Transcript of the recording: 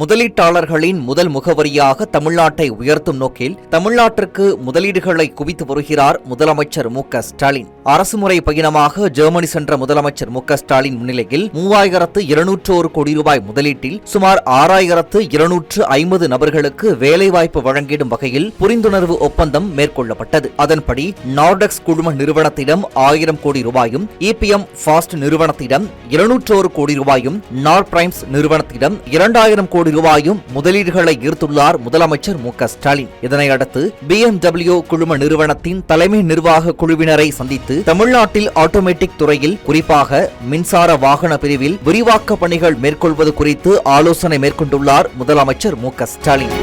முதலீட்டாளர்களின் முதல் முகவரியாக தமிழ்நாட்டை உயர்த்தும் நோக்கில் தமிழ்நாட்டிற்கு முதலீடுகளை குவித்து வருகிறார் முதலமைச்சர் மு க ஸ்டாலின். அரசுமுறை பயணமாக ஜெர்மனி சென்ற முதலமைச்சர் மு ஸ்டாலின் முன்னிலையில் மூவாயிரத்து இருநூற்றோரு கோடி ரூபாய் முதலீட்டில் சுமார் ஆறாயிரத்து இருநூற்று ஐம்பது நபர்களுக்கு வேலைவாய்ப்பு வழங்கிடும் வகையில் புரிந்துணர்வு ஒப்பந்தம் மேற்கொள்ளப்பட்டது. அதன்படி நார்டெக்ஸ் குழும நிறுவனத்திடம் ஆயிரம் கோடி ரூபாயும் இபிஎம் ஃபாஸ்ட் நிறுவனத்திடம் இருநூற்றோரு கோடி ரூபாயும் நார் பிரைம்ஸ் நிறுவனத்திடம் இரண்டாயிரம் கோடி ரூபாயும் முதலீடுகளை ஈர்த்துள்ளார் முதலமைச்சர் மு ஸ்டாலின். இதனையடுத்து பிஎம்டபிள்யூ குழும நிறுவனத்தின் தலைமை நிர்வாக குழுவினரை சந்தித்து தமிழ்நாட்டில் ஆட்டோமேட்டிக் துறையில் குறிப்பாக மின்சார வாகன பிரிவில் விரிவாக்க பணிகள் மேற்கொள்வது குறித்து ஆலோசனை மேற்கொண்டுள்ளார் முதலமைச்சர் மு க ஸ்டாலின்.